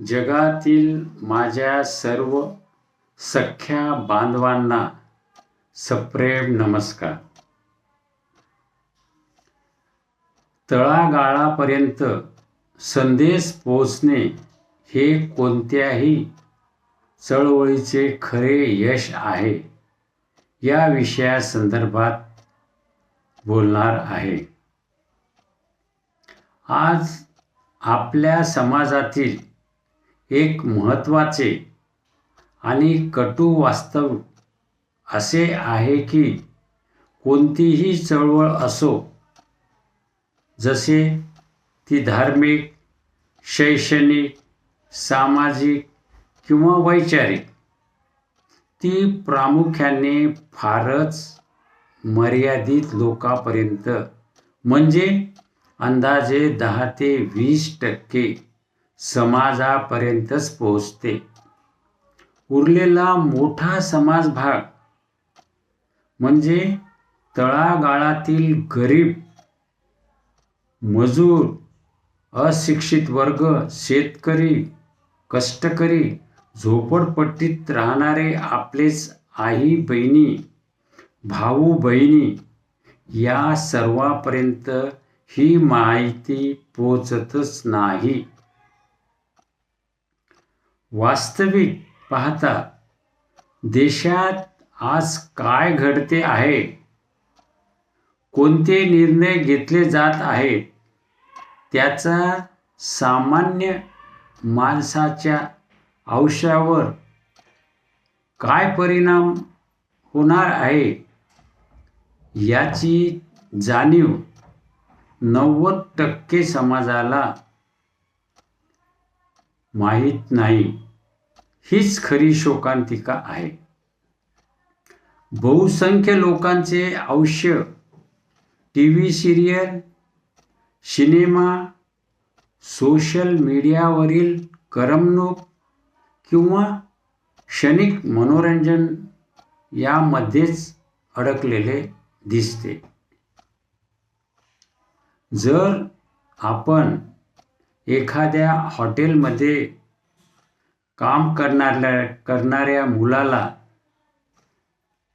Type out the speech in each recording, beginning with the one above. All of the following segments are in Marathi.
जगातील माझ्या सर्व सख्या बांधवांना सप्रेम नमस्कार. तळागाळापर्यंत संदेश पोहोचणे हे कोणत्याही चळवळीचे खरे यश आहे या विषयासंदर्भात बोलणार आहे. आज आपल्या समाजातील एक महत्त्वाचे आणि कटू वास्तव असे आहे की कोणतीही चळवळ असो जसे ती धार्मिक शैक्षणिक सामाजिक किंवा वैचारिक ती प्रामुख्याने फारच मर्यादित लोकांपर्यंत म्हणजे अंदाजे दहा ते वीस टक्के समाजापर्यंतच पोहोचते. उरलेला मोठा समाज भाग म्हणजे तळागाळातील गरीब मजूर अशिक्षित वर्ग शेतकरी कष्टकरी झोपडपट्टीत राहणारे आपलेच आई बहिणी भाऊ बहिणी या सर्वांपर्यंत ही माहिती पोचतच नाही. वास्तविक पाहता देशात आज काय घडते आहे? कोणते निर्णय घेतले जात आहेत? त्याचा सामान्य माणसाच्या आयुष्यावर काय परिणाम होणार आहे? याची जाणीव नव्वद टक्के समाजाला माहीत नाही. हीच खरी शोकांतिका आहे. बहुसंख्य लोकांचे आयुष्य T V serial cinema social मीडियावरील करमणूक किंवा क्षणिक मनोरंजन यामध्येच अडकलेले दिसते. जर आपण एखाद्या हॉटेलमध्ये काम करणाऱ्या करणाऱ्या मुलाला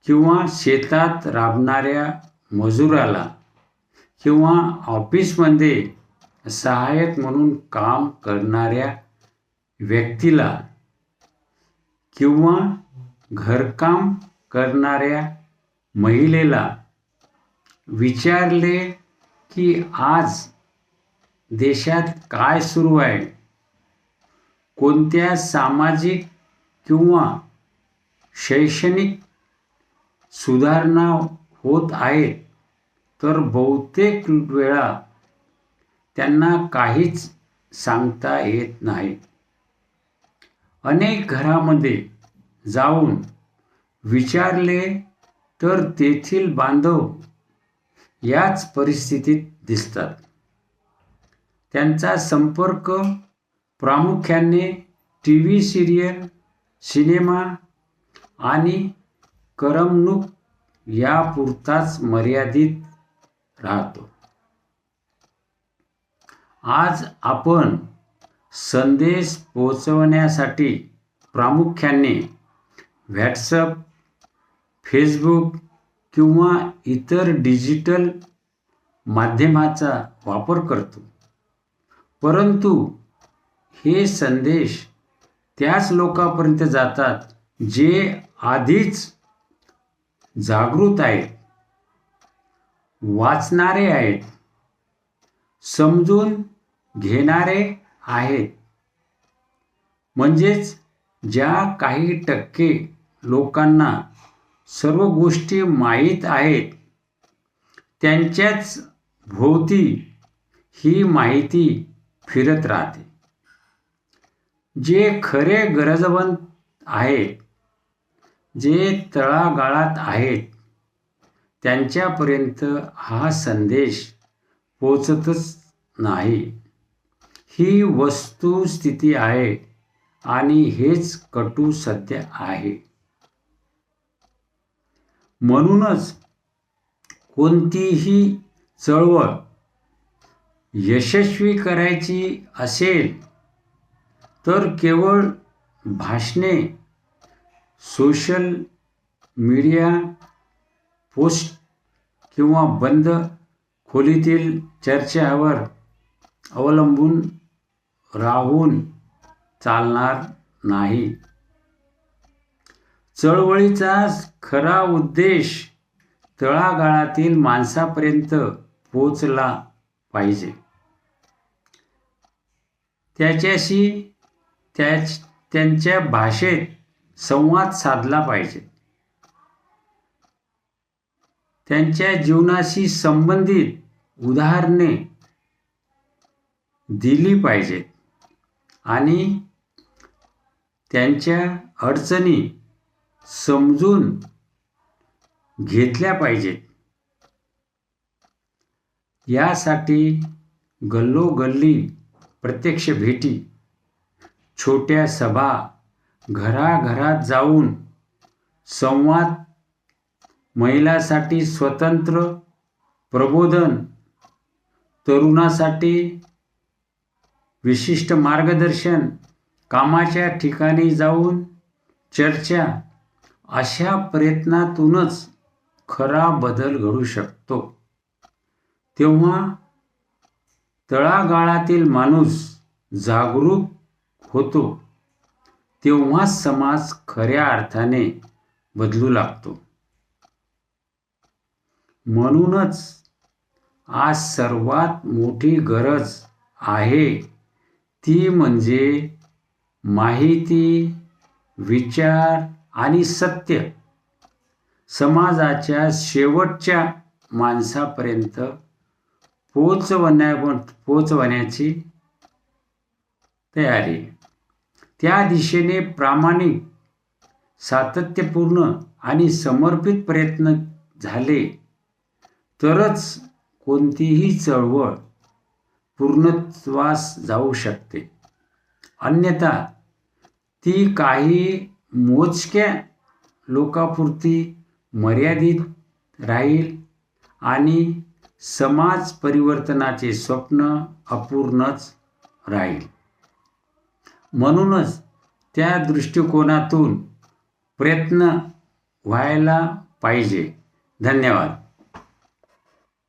किंवा शेतात राबणाऱ्या मजुराला किंवा ऑफिसमध्ये सहाय्यक म्हणून काम करणाऱ्या व्यक्तीला किंवा घरकाम करणाऱ्या महिलेला विचारले की आज देशात काय सुरू आहे? कोणत्या सामाजिक किंवा शैक्षणिक सुधारणा होत आहेत? तर बहुतेक वेळा त्यांना काहीच सांगता येत नाही. अनेक घरामध्ये जाऊन विचारले तर तेथील बांधव याच परिस्थितीत दिसतात. त्यांचा संपर्क प्रामुख्याने टी व्ही सिरियल सिनेमा आणि करमणूक यापुरताच मर्यादित राहतो. आज आपण संदेश पोचवण्यासाठी प्रामुख्याने व्हॉट्सअप फेसबुक किंवा इतर डिजिटल माध्यमाचा वापर करतो. परंतु हे संदेश त्याच लोकांपर्यंत जातात जे आधीच जागृत आहेत वाचणारे आहेत समजून घेणारे आहेत. म्हणजेच ज्या काही टक्के लोकांना सर्व गोष्टी माहीत आहेत त्यांच्याच भोवती ही माहिती फिरत राहते. जे खरे गरजवंत आहेत जे तळागाळात आहेत त्यांच्यापर्यंत हा संदेश पोचतच नाही. ही वस्तुस्थिती आहे आणि हेच कटू सत्य आहे. म्हणूनच कोणतीही चळवळ यशस्वी करायची असेल तर केवळ भाषणे सोशल मीडिया पोस्ट किंवा बंद खोलीतील चर्चावर अवलंबून राहून चालणार नाही. चळवळीचा खरा उद्देश तळागाळातील माणसापर्यंत पोचला पाहिजे. त्याच्याशी त्या त्यांच्या भाषेत संवाद साधला पाहिजे. त्यांच्या जीवनाशी संबंधित उदाहरणे दिली पाहिजेत आणि त्यांच्या अडचणी समजून घेतल्या पाहिजेत. यासाठी गल्लोगल्ली प्रत्यक्ष भेटी छोट्या सभा घराघरात जाऊन संवाद महिलासाठी स्वतंत्र प्रबोधन तरुणासाठी विशिष्ट मार्गदर्शन कामाच्या ठिकाणी जाऊन चर्चा अशा प्रयत्नातूनच खरा बदल घडू शकतो. तेव्हा तळागाळातील माणूस जागरूक होतो. तेव्हाच समाज खऱ्या अर्थाने बदलू लागतो. म्हणूनच आज सर्वात मोठी गरज आहे ती म्हणजे माहिती विचार आणि सत्य. समाजाच्या शेवटच्या माणसापर्यंत पोचवण्या पोचवण्याची तयारी. त्या दिशेने प्रामाणिक सातत्यपूर्ण आणि समर्पित प्रयत्न झाले. तरच कोणतीही चळवळ पूर्णत्वास जाऊ शकते. अन्यथा ती काही मोजक्या लोकापुरती मर्यादित राहील आणि समाज परिवर्तनाचे स्वप्न अपूर्णच राहील. म्हणूनच त्या दृष्टिकोनातून प्रयत्न व्हायला पाहिजे. धन्यवाद.